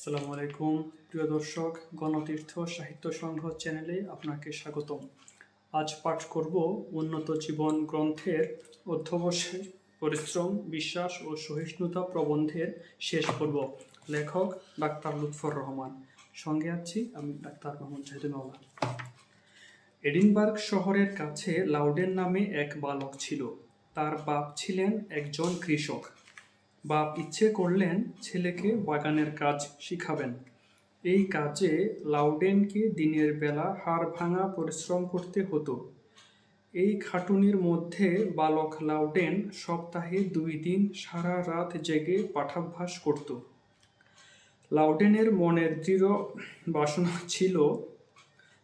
আসসালামু আলাইকুম, প্রিয় দর্শক, গণতীর্থ সাহিত্য সংঘ চ্যানেলে আপনাকে স্বাগতম। আজ পাঠ করব উন্নত জীবন গ্রন্থের অধ্যবসায়, পরিশ্রম, বিশ্বাস ও সহিষ্ণুতা প্রবন্ধের শেষ পর্ব। লেখক ডাক্তার লুৎফর রহমান। সঙ্গে আছি আমি ডাক্তার মোহাম্মদ জাহিদুল্লাহ এডিনবার্গ শহরের কাছে লাউডেন নামে এক বালক ছিল। তার বাপ ছিলেন একজন কৃষক। বাপ ইচ্ছে করলেন ছেলেকে বাগানের কাজ শিখাবেন। এই কাজে লাউডেনকে দিনের বেলা হাড় ভাঙা পরিশ্রম করতে হতো। এই খাটুনির মধ্যে বালক লাউডেন সপ্তাহে দুই দিন সারা রাত জেগে পাঠাভ্যাস করত। লাউডেনের মনের দৃঢ় বাসনা ছিল,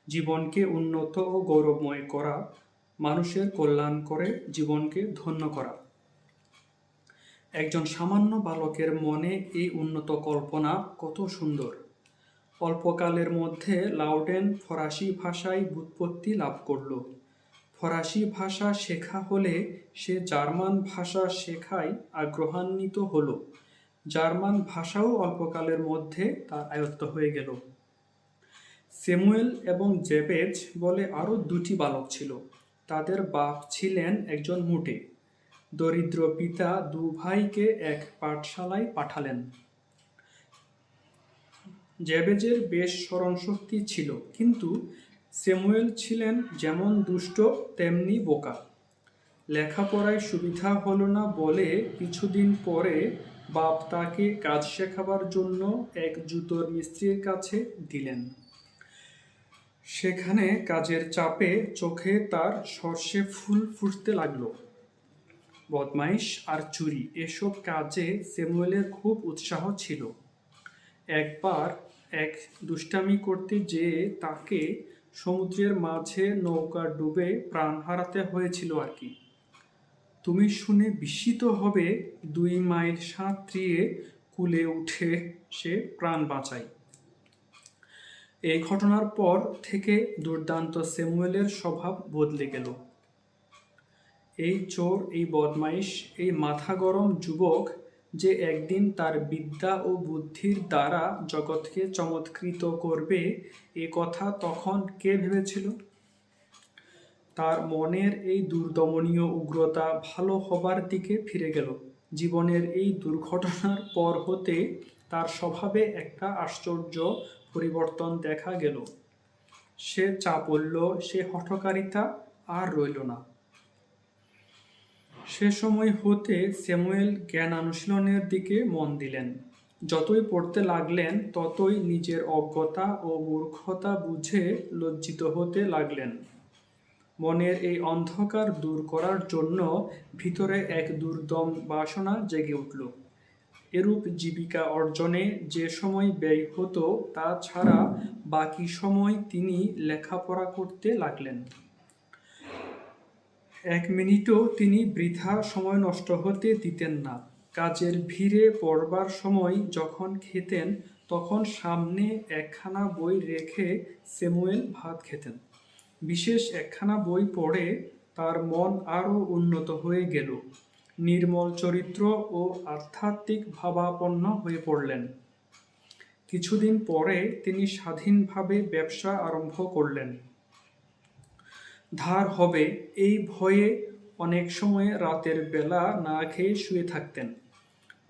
জীবনকে উন্নত ও গৌরবময় করা, মানুষের কল্যাণ করে জীবনকে ধন্য করা। একজন সামান্য বালকের মনে এই উন্নত কল্পনা কত সুন্দর। অল্পকালের মধ্যে লাউডেন ফরাসি ভাষায় ব্যুৎপত্তি লাভ করল। ফরাসি ভাষা শেখা হলে সে জার্মান ভাষা শেখায় আগ্রহান্বিত হলো। জার্মান ভাষাও অল্পকালের মধ্যে তার আয়ত্ত হয়ে গেল। স্যামুয়েল এবং জেবেজ বলে আরও দুটি বালক ছিল। তাদের বাপ ছিলেন একজন মুটে। দরিদ্র পিতা দু ভাইকে এক পাঠশালায় পাঠালেন। জেবেজের বেশ স্মরণশক্তি ছিল, কিন্তু স্যামুয়েল ছিলেন যেমন দুষ্ট, তেমনি বোকা। লেখাপড়ায় সুবিধা হলো না বলে কিছুদিন পরে বাপ তাকে কাজ শেখাবার জন্য এক জুতোর মিস্ত্রির কাছে দিলেন। সেখানে কাজের চাপে চোখে তার সর্ষে ফুল ফুটতে লাগল। বদমাইশ আর চুরি, এসব কাজে স্যামুয়েলের খুব উৎসাহ ছিল। একবার এক দুষ্টামি করতে যেয়ে তাকে সমুদ্রের মাঝে নৌকা ডুবে প্রাণ হারাতে হয়েছিল আর কি। তুমি শুনে বিস্মিত হবে, দুই মাইল সাঁতরিয়ে কুলে উঠে সে প্রাণ বাঁচায়। এই ঘটনার পর থেকে দুর্দান্ত স্যামুয়েলের স্বভাব বদলে গেল। এই চোর, এই বদমাইশ, এই মাথা গরম যুবক যে একদিন তার বিদ্যা ও বুদ্ধির দ্বারা জগৎকে চমৎকৃত করবে, এ কথা তখন কে ভেবেছিল? তার মনের এই দুর্দমনীয় উগ্রতা ভালো হবার দিকে ফিরে গেল। জীবনের এই দুর্ঘটনার পর হতে তার স্বভাবে একটা আশ্চর্য পরিবর্তন দেখা গেল। সে চাপল্য সে হঠকারিতা আর রইল না। সে সময় হতে স্যামুয়েল জ্ঞান অনুশীলনের দিকে মন দিলেন। যতই পড়তে লাগলেন, ততই নিজের অজ্ঞতা ও মূর্খতা বুঝে লজ্জিত হতে লাগলেন। মনের এই অন্ধকার দূর করার জন্য ভিতরে এক দুর্দম বাসনা জেগে উঠল। এরূপ জীবিকা অর্জনে যে সময় ব্যয় হতো, তা ছাড়া বাকি সময় তিনি লেখাপড়া করতে লাগলেন। এক মিনিটও তিনি বৃথা সময় নষ্ট হতে দিতেন না। কাজের ভিড়ে পড়বার সময় যখন খেতেন, তখন সামনে একখানা বই রেখে স্যামুয়েল ভাত খেতেন। বিশেষ একখানা বই পড়ে তার মন আরও উন্নত হয়ে গেল। নির্মল চরিত্র ও আধ্যাত্মিক ভাবাপন্ন হয়ে পড়লেন। কিছুদিন পরে তিনি স্বাধীনভাবে ব্যবসা আরম্ভ করলেন। ধার হবে, এই ভয়ে অনেক সময় রাতের বেলা না খেয়ে শুয়ে থাকতেন।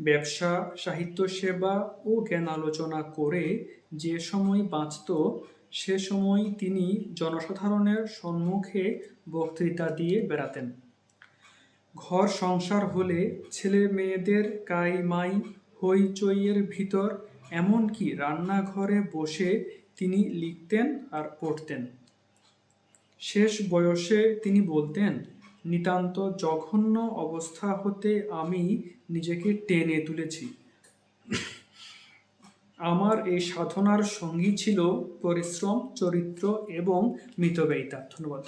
ব্যবসা, সাহিত্য সেবা ও জ্ঞান আলোচনা করে যে সময় বাঁচত, সে সময় তিনি জনসাধারণের সম্মুখে বক্তৃতা দিয়ে বেড়াতেন। ঘর সংসার হলে ছেলে মেয়েদের কাই মাই হইচইয়ের ভিতর, এমনকি রান্নাঘরে বসে তিনি লিখতেন আর পড়তেন। শেষ বয়সে তিনি বলতেন, নিতান্ত জঘন্য অবস্থা হতে আমি নিজেকে টেনে তুলেছি। আমার এই সাধনার সঙ্গী ছিল পরিশ্রম, চরিত্র এবং মিতব্যয়িতা। ধন্যবাদ।